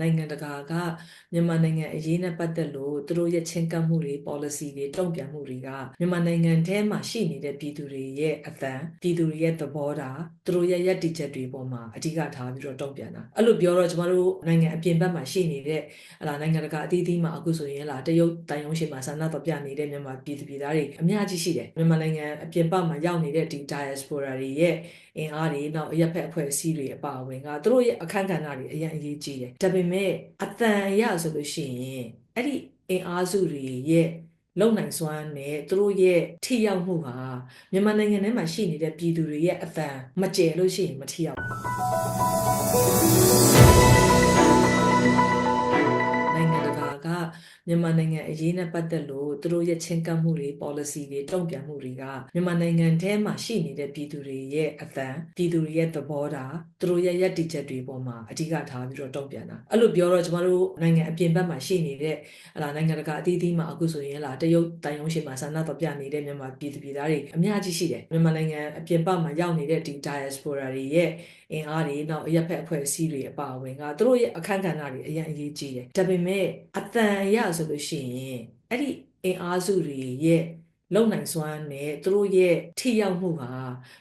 နိုင်ငံတကာကမြန်မာနိုင်ငံအရေးနဲ့ပတ်သက်လို့သူတို့ရဲ့ချင်းကပ်မှုတွေ policy တွေတုံ့ပြန်မှုတွေကမြန်မာနိုင်ငံထဲမှာရှိနေတဲ့ပြည်သူတွေရဲ့အသံပြည်သူတွေရဲ့သဘောထားသူတို့ရဲ့ယက်တီချက်တွေပေါ်မှာအဓိကထားပြီးတော့တုံ့ပြန်တာအဲ့လိုပြောတော့ကျမတို့နိုင်ငံအပြင်ဘက်မှာရှိနေတဲ့ဟလာနိုင်ငံတကာအသီးသီးမှာအခုဆိုရင်လာတရုတ်တိုင်ယုံရှိမှာဆန္ဒတော်ပြနေတဲ့မြန်မာပြည်သူပြည်သားတွေအများကြီးရှိတယ်မြန်မာနိုင်ငံအပြင်ဘက်မှာရောက်နေတဲ့ဒီ diaspora တွေရဲ့အင်အားတွေနောက်အရက်ဖက်အဖွဲ့အစည်းတွေအပါအဝင်ကသူတို့ရဲ့အခန်းကဏ္ဍတွေအရင်အရေးကြီးတယ်ဒါပေမဲ့အတန်အရဆိုလို့ရှိရင်အဲ့ဒီအင်အားစုတွေရဲ့လုံနိုင်စွမ်းနဲ့သူတို့ရဲ့ထိရောက်မှုဟာမြန်မာနိုင်ငံထဲမှာရှိနေတဲ့ပြည်သူတွေရဲ့အတန်မကျယ်လို့ရှိရင်မထိရောက်ဘူး မြန်မာနိုင်ငံအရေးနဲ့ပတ်သက်လို့သူတို့ရဲ့ချင်းကပ်မှုတွေ policy တွေတုံ့ပြန်မှုတွေကမြန်မာနိုင်ငံထဲမှာရှိနေတဲ့ပြည်သူတွေရဲ့အသံပြည်သူတွေရဲ့သဘောထားသူတို့ရဲ့ယက်တီချက်တွေပေါ်မှာအဓိကထားပြီးတော့တုံ့ပြန်တာအဲ့လိုပြောတော့ကျမတို့နိုင်ငံအပြင်ဘက်မှာရှိနေတဲ့ဟလာနိုင်ငံတကာအသီးသီးမှာအခုဆိုရင်လာတရုတ်တိုင်ယုံရှိမှာဆန္ဒတော်ပြနေတဲ့မြန်မာပြည်သူပြည်သားတွေအများကြီးရှိတယ်မြန်မာနိုင်ငံအပြင်ဘက်မှာရောက်နေတဲ့ဒီ diaspora တွေရဲ့အင်အားတွေနောက်အရက်ဖက်အဖွဲ့အစည်းတွေအပါအဝင်ကသူတို့ရဲ့အခန်းကဏ္ဍတွေအရင်အရေးကြီးတယ်ဒါပေမဲ့အတန်အရဆိုလို့ရှိရင်အဲ့ဒီအင်အားစုတွေရဲ့လုံနိုင်စွမ်းနဲ့သူတို့ရဲ့ထိရောက်မှုဟာ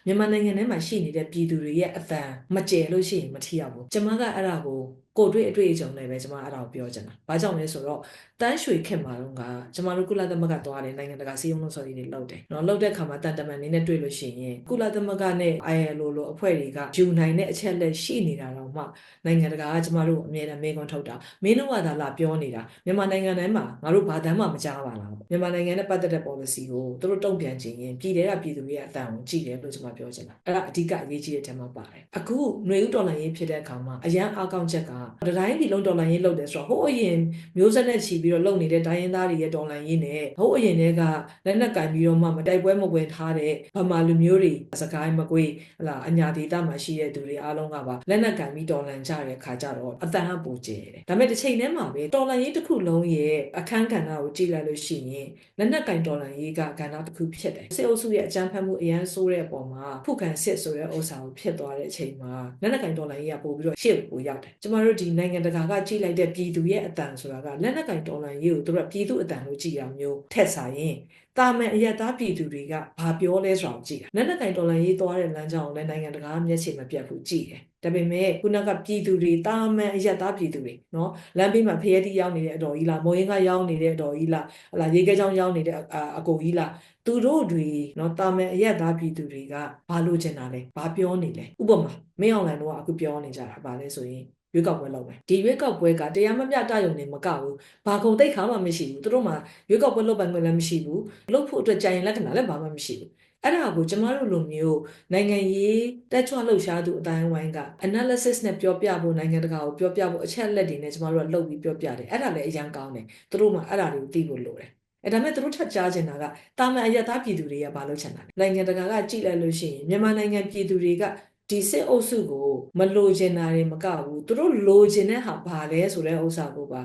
မြန်မာနိုင်ငံထဲမှာရှိနေတဲ့ပြည်သူတွေရဲ့အသံမကျယ်လို့ရှိရင်မထိရောက်ဘူးကျွန်မကအဲ့ဒါကိုကိုတွေ့အတွေ့အကြုံနဲ့ပဲကျွန်မအဲ့ဒါကိုပြောချင်တာ။ဘာကြောင့်လဲဆိုတော့တန်းရွှေခင်မှာတော့ကကျွန်မတို့ကုလသမဂ္ဂသွားတယ်နိုင်ငံတကာစီးရုံးလို့ဆိုရည်တွေလုပ်တယ်။နော်လုပ်တဲ့အခါမှာတန်တမန်နေနဲ့တွေ့လို့ရှိရင်ကုလသမဂ္ဂနဲ့ ILO လိုအဖွဲ့တွေကယူနိုင်တဲ့အချက်လက်ရှိနေတာတော့မှနိုင်ငံတကာကကျွန်မတို့အမြဲတမ်းမေးခွန်းထုတ်တာမင်းတို့ကသာလာပြောနေတာမြန်မာနိုင်ငံထဲမှာငါတို့ဘာတမ်းမှမကြားပါလား။မြန်မာနိုင်ငံနဲ့ပတ်သက်တဲ့ policy ကိုသူတို့တုံ့ပြန်ခြင်းရင်ပြည်တဲ့ကပြည်သူတွေရဲ့အတန်ကိုကြည့်တယ်လို့ကျွန်မပြောချင်တာ။အဲ့ဒါအဓိကအရေးကြီးတဲ့ထဲမှာပါတယ်။အခုຫນွေဥတော်လှန်ရေးဖြစ်တဲ့အခါမှာအရန်အားကောင်းချက်ကတတိုင်းပြည်လုံးဒေါ်လာရင်းလုပ်တယ်ဆိုတော့ဟိုးအရင်မျိုးဆက်နဲ့ချီပြီးတော့လုပ်နေတဲ့တိုင်းရင်းသားတွေရဲ့ဒေါ်လာရင်းနဲ့ဟိုးအရင်တည်းကလက်နက်ကင်ပြီးတော့မှမတိုက်ပွဲမဝင်ထားတဲ့ဗမာလူမျိုးတွေစကိုင်းမကွေးဟလာအညာဒေတာမှာရှိတဲ့သူတွေအားလုံးကပါလက်နက်ကင်ပြီးဒေါ်လာကြတဲ့ခါကြတော့အတန်အပူကျတယ်ဒါပေမဲ့တစ်ချိန်တည်းမှာပဲဒေါ်လာရင်းတစ်ခုလုံးရဲ့အခန်းကဏ္ဍကိုကြည့်လိုက်လို့ရှိရင်လက်နက်ကင်ဒေါ်လာရင်းကကဏ္ဍတစ်ခုဖြစ်တယ်စစ်အုပ်စုရဲ့အကြမ်းဖက်မှုအရန်ဆိုးတဲ့အပေါ်မှာဖုခံစစ်ဆိုတဲ့ဥစ္စာကိုဖြစ်သွားတဲ့အချိန်မှာလက်နက်ကင်ဒေါ်လာရင်းကပို့ပြီးတော့ရှေ့ကိုရောက်တယ်ကျမတို့ဒီနိုင်ငံတကာကကြည့်လိုက်တဲ့ပြည်သူရဲ့အတန်ဆိုတာကလက်နက်ကင်တော်လှန်ရေးကိုသူတို့ကပြည်သူအတန်လို့ကြည်ရမျိုးထက်စားရင်တာမန်အရသားပြည်သူတွေကဘာပြောလဲဆိုတာကိုကြည့်တာလက်နက်ကင်တော်လှန်ရေးသွားတဲ့လမ်းကြောင်းကိုလည်းနိုင်ငံတကာမျက်ခြေမပြတ်ဘူးကြည့်တယ်ဒါပေမဲ့ခုနကပြည်သူတွေတာမန်အရသားပြည်သူတွေနော်လမ်းဘေးမှာဖရဲတီးရောက်နေတဲ့အတော်ကြီးလားမော်ရင်ကရောက်နေတဲ့အတော်ကြီးလားဟလာရေခဲချောင်းရောက်နေတဲ့အကိုကြီးလားသူတို့တွေနော်တာမန်အရက်သားပြည်သူတွေကဘာလို့ချင်တာလဲဘာပြောနေလဲဥပမာမင်းအောင်လိုင်တော့အခုပြောနေကြတာဘာလဲဆိုရင်ရွေးကောက်ပွဲလုပ်မယ်ဒီရွေးကောက်ပွဲကတရားမမျှတရုံနဲ့မကဘူးဘာကုန်တိတ်ခါမှမရှိဘူးသူတို့မှရွေးကောက်ပွဲလုပ်ပိုင်ခွင့်လည်းမရှိဘူးလုပ်ဖို့အတွက်ကြံရင်လက္ခဏာလည်းဘာမှမရှိဘူးအဲ့ဒါကိုကျမတို့လိုမျိုးနိုင်ငံရေးတက်ချွလှုပ်ရှားသူအတိုင်းဝိုင်းက analysis နဲ့ပြောပြဖို့နိုင်ငံတကာကိုပြောပြဖို့အချက်လက်တွေနဲ့ကျမတို့ကလုပ်ပြီးပြောပြတယ်အဲ့ဒါလည်းအရင်ကောင်းတယ်သူတို့မှအဲ့ဒါတွေကိုသိဖို့လိုတယ်အဲ့ဒါမဲ့သူတို့ထပ်ကြားချင်တာကတာမန်အယက်သားပြည်သူတွေကဘာလုပ်ချင်တာလဲနိုင်ငံတကာကကြည့်လိုက်လို့ရှိရင်မြန်မာနိုင်ငံပြည်သူတွေက ဒီစစ်အုပ်စုကိုမလိုချင်တာတွေမကဘူးသူတို့လိုချင်တဲ့ဟာဘာလဲဆိုတဲ့ဥစ္စာကိုပါ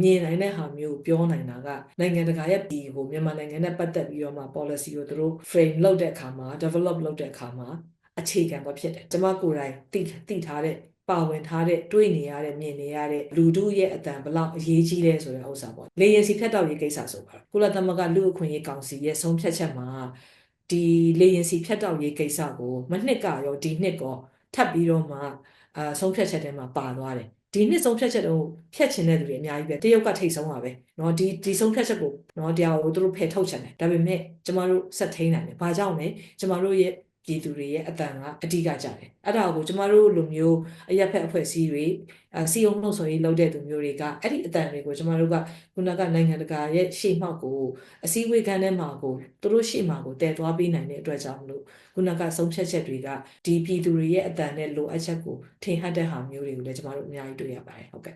မြင်နိုင်တဲ့ဟာမျိုးပြောနိုင်တာကနိုင်ငံတကာရဲ့ပြည်ကိုမြန်မာနိုင်ငံနဲ့ပတ်သက်ပြီးတော့မှ policy ကိုသူတို့ frame လုပ်တဲ့အခါမှာ develop လုပ်တဲ့အခါမှာအခြေခံပဲဖြစ်တယ်ကျွန်မကိုယ်တိုင်သိသိထားတဲ့ပါဝင်ထားတဲ့တွေးနေရတဲ့မြင်နေရတဲ့လူတို့ရဲ့အတန်ဘလောက်အရေးကြီးလဲဆိုတဲ့ဥစ္စာပေါ့လေရင်စီဖြတ်တောက်ရေးကိစ္စဆိုပါတော့ကုလသမဂ္ဂလူ့အခွင့်အရေးကောင်စီရဲ့ဆုံးဖြတ်ချက်မှာ ဒီလေရင်စီဖြတ်တောက်ရေးကိစ္စကိုမနှစ်ကရောဒီနှစ်ကောထပ်ပြီးတော့မှအာဆုံးဖြတ်ချက်ထဲမှာပါသွားတယ်ဒီနှစ်ဆုံးဖြတ်ချက်တော့ဖြတ်ချင်တဲ့လူတွေအများကြီးပဲတရုတ်ကထိတ်ဆုံးပါပဲเนาะဒီဒီဆုံးဖြတ်ချက်ကိုเนาะတရားကိုသူတို့ဖယ်ထုတ်ချင်တယ်ဒါပေမဲ့ကျမတို့ဆက်ထိန်နိုင်တယ်ဘာကြောင့်လဲကျမတို့ရဲ့ ပြည်သူတွေရဲ့အတန်ကအဓိကကြတယ်အဲ့ဒါကိုကျမတို့လိုမျိုးအရက်ဖက်အဖွဲ့အစည်းတွေအစီအောင်လို့ဆိုရင်လုပ်တဲ့သူမျိုးတွေကအဲ့ဒီအတန်တွေကိုကျမတို့ကခုနကနိုင်ငံတကာရဲ့ရှေ့မှောက်ကိုအစည်းအဝေးခန်းထဲမှာကိုသူတို့ရှေ့မှာကိုတည်သွားပေးနိုင်တဲ့အတွက်ကြောင့်မလို့ခုနကဆုံးဖြတ်ချက်တွေကဒီပြည်သူတွေရဲ့အတန်နဲ့လိုအပ်ချက်ကိုထင်ဟပ်တဲ့ဟာမျိုးတွေကိုလည်းကျမတို့အများကြီးတွေ့ရပါတယ်ဟုတ်ကဲ့